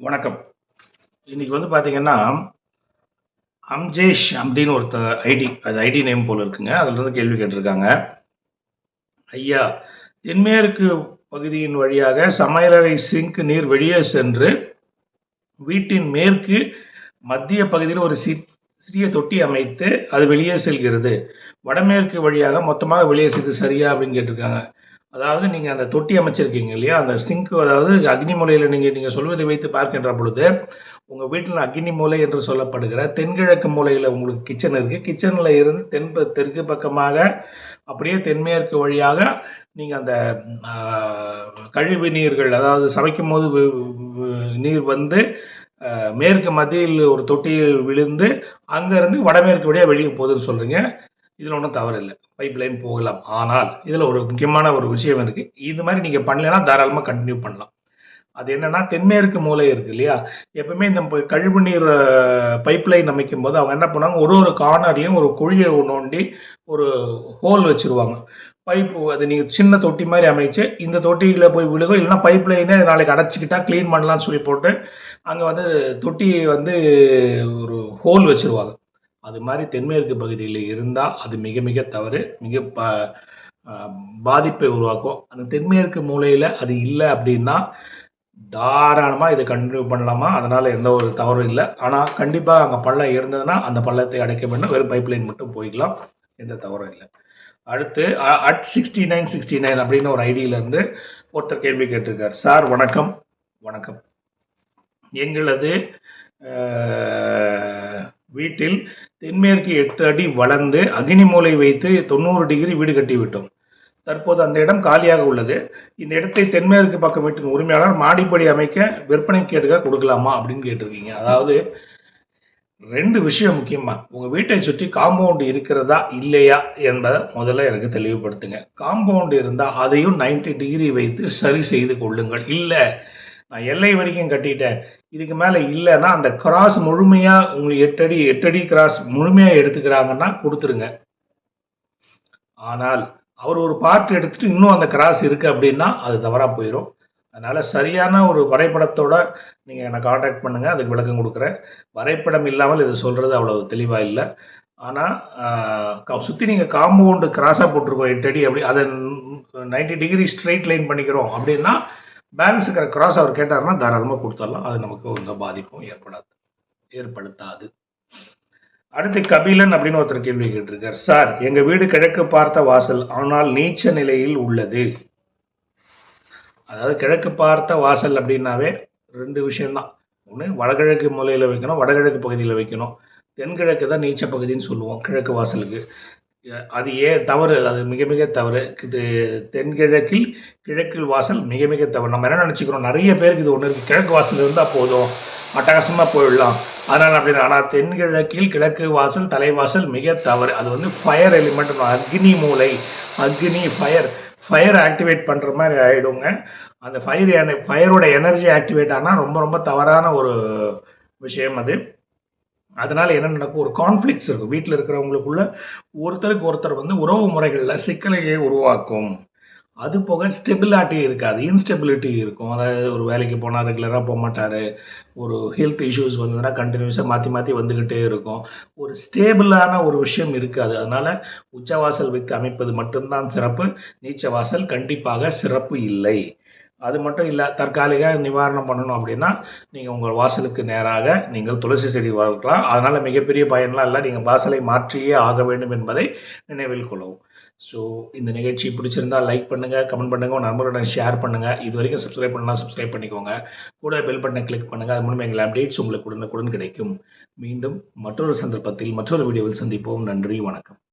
வணக்கம். இன்னைக்கு வந்து பார்த்தீங்கன்னா அம்ஜேஷ் அப்படின்னு ஒருத்த ஐடி அது ஐடி நேம் போல இருக்குங்க. அதுலேருந்து கேள்வி கேட்டிருக்காங்க. ஐயா தென்மேற்கு பகுதியின் வழியாக சமையலறை சிங்க் நீர் வெளியே சென்று வீட்டின் மேற்கு மத்திய பகுதியில் ஒரு சி சிறிய தொட்டி அமைத்து அது வெளியே செல்கிறது. வடமேற்கு வழியாக மொத்தமாக வெளியே செல்வது சரியா அப்படின்னு கேட்டிருக்காங்க. அதாவது நீங்கள் அந்த தொட்டி அமைச்சிருக்கீங்க இல்லையா? அந்த சிங்க் அதாவது அக்னி மூலையில் நீங்கள் நீங்கள் சொல்வதை வைத்து பார்க்கின்ற பொழுது உங்கள் வீட்டில் அக்னி மூலை என்று சொல்லப்படுகிற தென்கிழக்கு மூலையில் உங்களுக்கு கிச்சன் இருக்குது கிச்சனில் இருந்து தென் தெற்கு பக்கமாக அப்படியே தென்மேற்கு வழியாக நீங்கள் அந்த கழிவு நீர்கள் அதாவது சமைக்கும் போது நீர் வந்து மேற்கு மத்தியில் ஒரு தொட்டியில் விழுந்து அங்கேருந்து வடமேற்கு வழியாக வெளியே போகுதுன்னு சொல்கிறீங்க இதில் ஒன்றும் தவறு இல்லை பைப் லைன் போகலாம். ஆனால் இதில் ஒரு முக்கியமான ஒரு விஷயம் இருக்குது இது மாதிரி நீங்கள் பண்ணலைன்னா தாராளமாக கண்டினியூ பண்ணலாம். அது என்னன்னா தென்மேற்கு மூலை இருக்கு இல்லையா? எப்பவுமே இந்த கழிவு நீர் பைப் லைன் அமைக்கும் போது அவங்க என்ன பண்ணுவாங்க? ஒரு ஒரு கார்னர்லையும் ஒரு குழியை நோண்டி ஒரு ஹோல் வச்சிருவாங்க. பைப் அது நீங்கள் சின்ன தொட்டி மாதிரி அமைச்சு இந்த தொட்டியில் போய் விழுகும் இல்லைன்னா பைப் லைனே நாளைக்கு அடைச்சிக்கிட்டா க்ளீன் பண்ணலாம்னு சொல்லி போட்டு அங்கே வந்து தொட்டி வந்து ஒரு ஹோல் வச்சுருவாங்க. அது மாதிரி தென்மேற்கு பகுதியில் இருந்தால் அது மிக மிக தவறு மிக ப பாதிப்பை உருவாக்கும். அந்த தென்மேற்கு மூலையில் அது இல்லை அப்படின்னா தாராளமாக இதை கண்டினியூ பண்ணலாமா? அதனால் எந்த ஒரு தவறும் இல்லை. ஆனால் கண்டிப்பாக அங்கே பள்ளம் இருந்ததுன்னா அந்த பள்ளத்தை அடைக்க வேண்டும் வெறும் பைப் லைன் மட்டும் போய்க்கலாம். எந்த தவறும் இல்லை. அடுத்து at sixty nine sixty nine அப்படின்னு ஒரு ஐடியிலேருந்து ஒருத்தர் கேள்வி கேட்டிருக்கார். சார் வணக்கம். வணக்கம். எங்களது வீட்டில் தென்மேற்கு எட்டு அடி வளர்ந்து அக்னி மூலை வைத்து தொண்ணூறு டிகிரி வீடு கட்டிவிட்டோம் தற்போது அந்த இடம் காலியாக உள்ளது. இந்த இடத்தை தென்மேற்கு பக்கம் வீட்டின் உரிமையாளர் மாடிப்படி அமைக்க விற்பனைக்கு எடுக்க கொடுக்கலாமா அப்படின்னு கேட்டிருக்கீங்க. அதாவது ரெண்டு விஷயம் முக்கியமாக உங்கள் வீட்டை சுற்றி காம்பவுண்டு இருக்கிறதா இல்லையா என்பதை முதல்ல எனக்கு தெளிவுபடுத்துங்க. காம்பவுண்ட் இருந்தால் அதையும் 90 டிகிரி வைத்து சரி செய்து கொள்ளுங்கள். இல்லை நான் எல்லை வரைக்கும் கட்டிட்டேன். இதுக்கு மேலே இல்லைன்னா அந்த கிராஸ் முழுமையாக உங்களுக்கு எட்டடி எட்டடி கிராஸ் முழுமையாக எடுத்துக்கிறாங்கன்னா கொடுத்துருங்க. ஆனால் அவர் ஒரு பார்ட் எடுத்துட்டு இன்னும் அந்த கிராஸ் இருக்குது அப்படின்னா அது தவறாக போயிடும் அதனால் சரியான ஒரு வரைபடத்தோட நீங்கள் என்னை காண்டாக்ட் பண்ணுங்கள் அதுக்கு விளக்கம் கொடுக்குறேன். வரைபடம் இல்லாமல் இது சொல்கிறது அவ்வளோ தெளிவாக இல்லை. ஆனால் சுற்றி க- காம்பவுண்டு கிராஸாக போட்டிருக்கோம் எட்டடி அப்படி அதை நைன்டி டிகிரி ஸ்ட்ரெயிட் லைன் பண்ணிக்கிறோம் அப்படின்னா பேலன்ஸ் இருக்கிற கிராஸ் அவர் கேட்டார்னா தாராளமாக கொடுத்துடலாம். அது நமக்கு எந்த பாதிப்பும் ஏற்படாது ஏற்படுத்தாது. அடுத்து கபிலன் அப்படின்னு ஒருத்தர் கேள்வி கேட்டிருக்கார். சார் எங்கள் வீடு கிழக்கு பார்த்த வாசல் ஆனால் நீச்ச நிலையில் உள்ளது. அதாவது கிழக்கு பார்த்த வாசல் அப்படின்னாவே ரெண்டு விஷயம்தான். ஒன்று வடகிழக்கு மூலையில் வைக்கணும் வடகிழக்கு பகுதியில் வைக்கணும். தென்கிழக்கு தான் நீச்ச பகுதின்னு சொல்லுவோம் கிழக்கு வாசலுக்கு. அது ஏன் தவறு? அது மிக மிக தவறு. இது தென்கிழக்கில் கிழக்கில் வாசல் மிக மிக தவறு. நம்ம என்ன நினச்சிக்கிறோம்? நிறைய பேருக்கு இது ஒன்று இருக்குது கிழக்கு வாசல் இருந்தால் போதும். அட்டகாசமாக போயிடலாம். அதனால் அப்படின்னு ஆனால் தென்கிழக்கில் கிழக்கு வாசல் தலைவாசல் மிக தவறு. அது வந்து ஃபயர் எலிமெண்ட் அக்னி மூலை அக்னி ஃபயர் ஃபயர் ஆக்டிவேட் பண்ணுற மாதிரி ஆகிடுங்க அந்த ஃபயர் ஃபயரோட எனர்ஜி ஆக்டிவேட் ஆனால் ரொம்ப ரொம்ப தவறான ஒரு விஷயம் அது. அதனால் என்ன நடக்கும்? ஒரு கான்ஃப்ளிக்ஸ் இருக்கும். வீட்டில் இருக்கிறவங்களுக்குள்ள ஒருத்தருக்கு ஒருத்தர் வந்து உறவு முறைகளில் சிக்கலையை உருவாக்கும். அது போக ஸ்டெபிலிட்டி இருக்காது. இன்ஸ்டெபிலிட்டி இருக்கும். அதாவது ஒரு வேலைக்கு போனால் ரெகுலராக போக மாட்டார் ஒரு ஹெல்த் இஷ்யூஸ் வந்ததுன்னா கண்டினியூஸாக மாற்றி மாற்றி வந்துக்கிட்டே இருக்கும். ஒரு ஸ்டேபிளான ஒரு விஷயம் இருக்காது. அதனால் உச்சவாசல் வைத்து அமைப்பது மட்டும்தான் சிறப்பு. நீச்சவாசல் கண்டிப்பாக சிறப்பு இல்லை. அது மட்டும் இல்லை தற்காலிக நிவாரணம் பண்ணணும் அப்படின்னா நீங்கள் உங்கள் வாசலுக்கு நேராக நீங்கள் துளசி செடி வளர்க்கலாம். அதனால் மிகப்பெரிய பயன்லாம் இல்லை. நீங்கள் வாசலை மாற்றியே ஆக வேண்டும் என்பதை நினைவில் கொள்ளவும். ஸோ இந்த நிகழ்ச்சி பிடிச்சிருந்தா லைக் பண்ணுங்கள் கமெண்ட் பண்ணுங்கள் உங்கள் நண்பருடன் ஷேர் பண்ணுங்கள் இது வரைக்கும் சப்ஸ்கிரைப் பண்ணலாம் சப்ஸ்கிரைப் பண்ணிக்கோங்க. கூட பெல் பட்டனை கிளிக் பண்ணுங்கள் அது மூலமாக எங்கள் அப்டேட்ஸ் உங்களுக்கு உடனுக்குடன் கிடைக்கும். மீண்டும் மற்றொரு சந்தர்ப்பத்தில் மற்றொரு வீடியோவில் சந்திப்போம். நன்றி வணக்கம்.